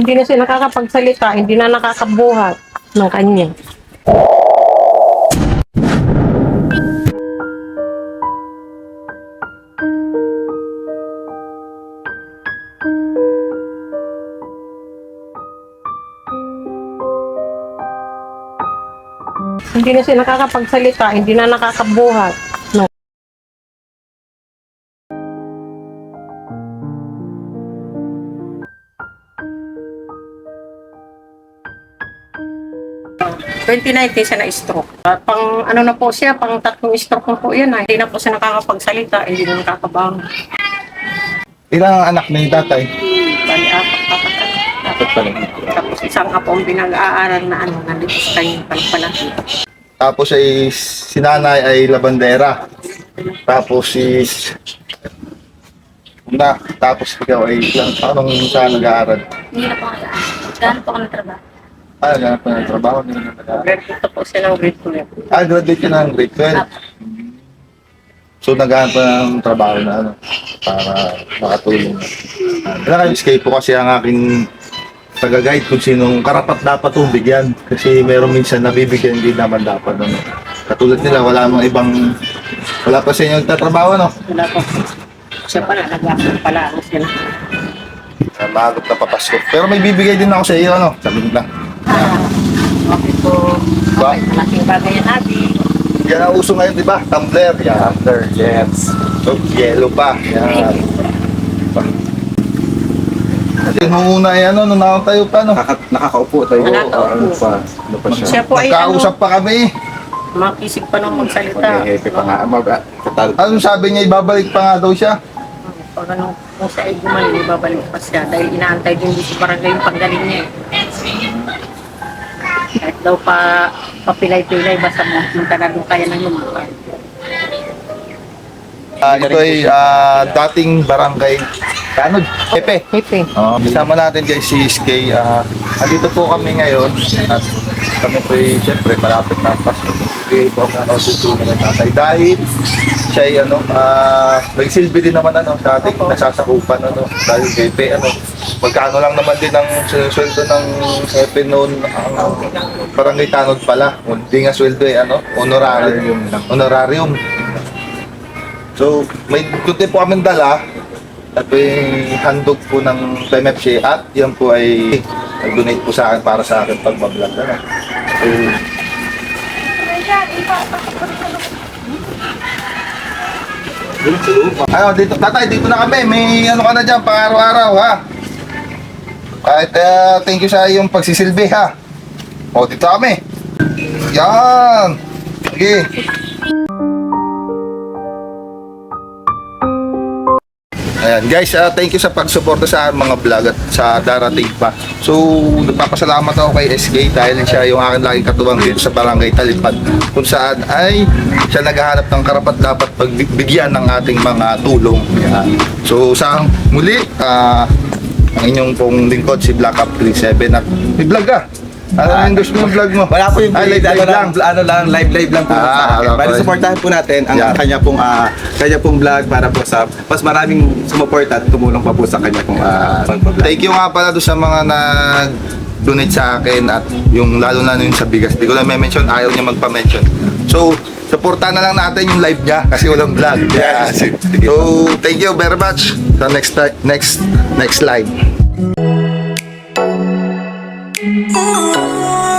Hindi na siya nakakapagsalita, hindi na nakakabuhat ng kanya. Hindi na siya nakakapagsalita, hindi na nakakabuhat. 2019 siya na-stroke. At pang ano na po siya, pang tatlong stroke na po yan. ah. Hindi na po siya nakakapagsalita, hindi na nakakabangon. Ilang anak ni tatay? Bali, apat, apat. Dapat pala. Tapos isang apo ang pinag-aaral na ano, nandito sa kanyang palapalaki. Tapos ay si nanay ay labandera. Tapos si na, tapos ikaw ay ilang anong saan nag-aaral? Hindi na po ako nag Gano'n po ako nagtrabaho? Ah, naghanap pa ng trabaho, hindi na nag-aaral. Graduate po siya ng grade 12. Ah, graduate ka na ng grade 12. So, naghahanap pa ng trabaho na ano, para makatulong. Kaya kayo, escape po kasi ang aking taga-guide kung sinong karapat dapat itong bigyan. Kasi meron minsan nabibigyan hindi naman dapat. Ano. Katulad nila, wala namang ibang, wala pa sa inyo nagtatrabaho, no? Wala po. Siya pala, nag-aaral pala ano sila. Uh, maagap na papasko. Pero may bibigay din ako sa iyo, ano? Sabi nila. Ah, okay po. Okay, malaking bagay yan natin. Yan ang uso ngayon, di ba? Tumbler. Yan. Tumbler, yes. So, yellow pa. Yan. Kasi nung una ay ano, nung nakatayo pa, no? Nakaka- nakakaupo tayo. Nakakaupo. Ano pa? Ano pa siya? Siya po ay ano, pa kami. makisig pa nung magsalita. Mag-hepe pa nga. Mag katal- Ano sabi niya, ibabalik pa nga daw siya? Pag ano, kung siya ay gumaling, ibabalik pa siya. Dahil inaantay din dito sa barangay yung paggaling niya eh. Kahit daw pa papilay-pilay, basta mo yung talagang kaya nang lumakad. Ah, ito ay ah, dating barangay Kanod, Pepe. Pepe. Uh, kasama natin guys si SK. Uh, andito po kami ngayon at kami po ay siyempre malapit na Pasko. Okay, po ang ano, tutulungan ng tatay. Dahil siya ay ano, ah, nagsilbi din naman ano, sa ating nasasakupan ano, dahil Pepe ano, magkano lang naman din ang sweldo ng Pepe noon ang barangay Tanod pala. Hindi nga sweldo eh, ano, honorarium lang. Honorarium. So, may kunti po kami dala at may handog po ng MFC at yan po ay nag-donate po sa akin para sa akin pagbablog. Ano? So, Ano, dito, tatay, dito na kami. May ano ka na dyan, pang araw-araw, ha? Kahit, uh, thank you sa iyong pagsisilbi, ha? O, dito kami. Yan. Sige. Ayan, guys, ah, thank you sa pagsuporta sa mga vlog at sa darating pa. So, nagpapasalamat ako kay SK dahil siya yung aking laging katuwang dito sa Barangay Talipad kung saan ay siya naghahanap ng karapat dapat pagbigyan ng ating mga tulong. Ayan. So, sa muli, ah, ang inyong pong lingkod si Black Up 37 at may vlog ka. Ano yung gusto mo yung vlog mo? Wala po yung Ay, live, live, ano live lang, ano lang, live live lang po Ah, sa akin. Bali, supportahan po natin ang Yeah. kanya pong ah, kanya pong vlog para po sa mas maraming sumuporta at tumulong pa po sa kanya pong ah, pag-vlog. Thank you nga pala doon sa mga nag donate sa akin at yung lalo na yung sa bigas. Di ko lang may mention, ayaw niya magpa-mention. So, supportan na lang natin yung live niya kasi walang vlog. Yeah. So, thank you very much. Sa next next next live. Oh.